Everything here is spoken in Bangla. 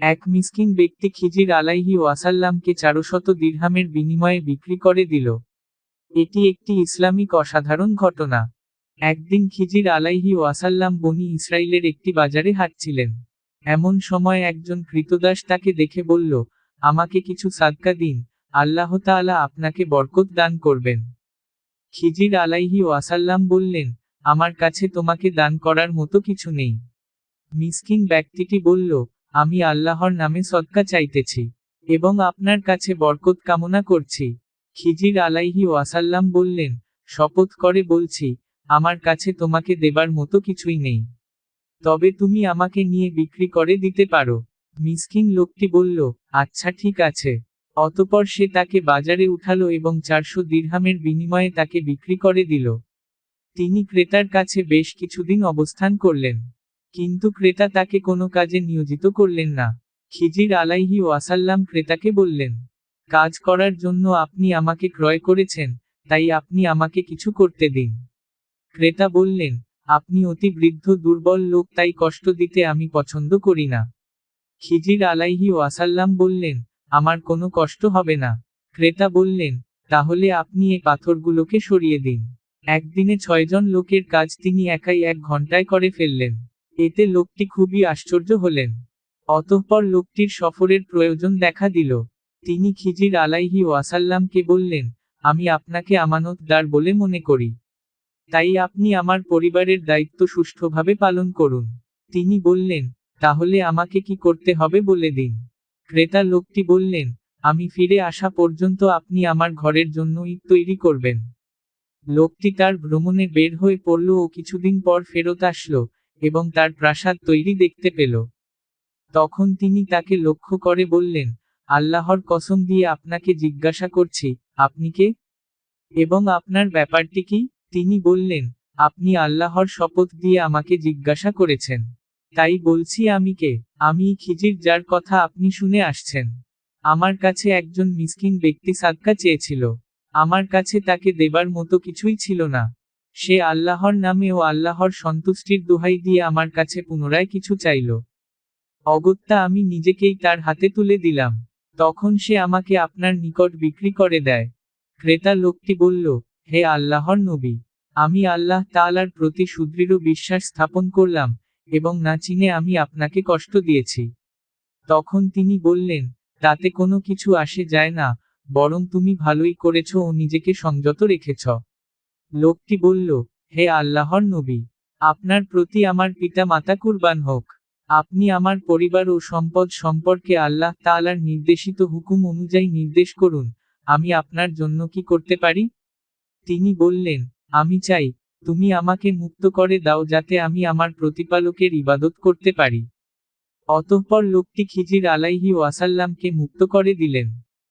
এক মিসকিন ব্যক্তি খিজির আলাইহি ওয়াসাল্লামকে চারশত দিরহামের বিনিময়ে বিক্রি করে দিল। এটি একটি ইসলামিক অসাধারণ ঘটনা। একদিন খিজির আলাইহি ওয়াসাল্লাম বনি ইসরায়েলের একটি বাজারে হাঁটছিলেন। এমন সময় একজন কৃতদাস তাকে দেখে বলল, আমাকে কিছু সাদকা দিন, আল্লাহ তাআলা আপনাকে বরকত দান করবেন। খিজির আলাইহি ওয়াসাল্লাম বললেন, আমার কাছে তোমাকে দান করার মতো কিছু নেই। মিসকিন ব্যক্তিটি বলল আমি আল্লাহর নামে সদকা চাইতেছি এবং আপনার কাছে বরকত কামনা করছি। খিজির আলাইহি ওয়াসাল্লাম বললেন, শপথ করে বলছি, আমার কাছে তোমাকে দেবার মতো কিছুই নেই। তবে তুমি আমাকে নিয়ে বিক্রি করে দিতে পারো। মিসকিন লোকটি বলল আচ্ছা ঠিক আছে। অতপর সে তাকে বাজারে উঠালো এবং চারশো দিরহামের বিনিময়ে তাকে বিক্রি করে দিল। তিনি ক্রেতার কাছে বেশ কিছুদিন অবস্থান করলেন। কিন্তু ক্রেতা তাকে কোনো কাজে নিয়োজিত করলেন না। খিজির আলাইহি ওয়াসাল্লাম ক্রেতাকে বললেন, কাজ করার জন্য আপনি আমাকে ক্রয় করেছেন, তাই আপনি আমাকে কিছু করতে দিন। ক্রেতা বললেন, আপনি অতি বৃদ্ধ, দুর্বল লোক, তাই কষ্ট দিতে আমি পছন্দ করি না। খিজির আলাইহি ওয়াসাল্লাম বললেন, আমার কোনো কষ্ট হবে না। ক্রেতা বললেন, তাহলে আপনি এ পাথরগুলোকে সরিয়ে দিন। একদিনে ছয়জন লোকের কাজ তিনি একাই এক ঘন্টায় করে ফেললেন। এতে লোকটি খুবই আশ্চর্য হলেন। অতঃপর লোকটির সফরের প্রয়োজন দেখা দিল। তিনি খিজির আলাইহি ওয়াসাল্লামকে বললেন, আমি আপনাকে আমানতদার বলে মনে করি। তাই আপনি আমার পরিবারের দায়িত্ব সুষ্ঠুভাবে পালন করুন। তিনি বললেন, তাহলে আমাকে কি করতে হবে বলে দিন? ক্রেতা লোকটি বললেন, আমি ফিরে আসা পর্যন্ত আপনি আমার ঘরের জন্য ঈদ তৈরি করবেন। লোকটি তার ভ্রমণে বের হয়ে পড়ল ও কিছুদিন পর ফেরত আসলো। এবং তার প্রাসাদ তৈরি দেখতে পেল। তখন তিনি তাকে লক্ষ্য করে বললেন, আল্লাহর কসম দিয়ে আপনাকে জিজ্ঞাসা করছি, আপনি কে? এবং আপনার ব্যাপারটি কি? তিনি বললেন, আপনি আল্লাহর শপথ দিয়ে আমাকে জিজ্ঞাসা করেছেন। তাই বলছি আমি কে? আমি খিজির যার কথা আপনি শুনে আসছেন। আমার কাছে একজন মিসকিন ব্যক্তি সাদকা চেয়েছিল। আমার কাছে তাকে দেবার মতো কিছুই ছিল না। সে আল্লাহর নামে ও আল্লাহর সন্তুষ্টির দোহাই দিয়ে আমার কাছে পুনরায় কিছু চাইল। অগত্যা আমি নিজেকেই তার হাতে তুলে দিলাম। তখন সে আমাকে আপনার নিকট বিক্রি করে দেয়। ক্রেতা লোকটি বলল, হে আল্লাহর নবী, আমি আল্লাহ তাআলার প্রতি সুদৃঢ় বিশ্বাস স্থাপন করলাম এবং না চিনে আমি আপনাকে কষ্ট দিয়েছি। তখন তিনি বললেন, তাতে কোনো কিছু আসে যায় না, বরং তুমি ভালোই করেছ ও নিজেকে সংযত রেখেছ। লোকটি বলল, হে আল্লাহর নবী, আপনার প্রতি আমার পিতা মাতা কুরবান হোক। আপনি আমার পরিবার ও সম্পদ সম্পর্কে আল্লাহ তাআলার নির্দেশিত হুকুম অনুযায়ী নির্দেশ করুন, আমি আপনার জন্য কি করতে পারি? তিনি বললেন, আমি চাই, তুমি আমাকে মুক্ত করে দাও যাতে আমি আমার প্রতিপালকের ইবাদত করতে পারি। অতঃপর লোকটি খিজির আলাইহি ওয়াসাল্লামকে মুক্ত করে দিলেন।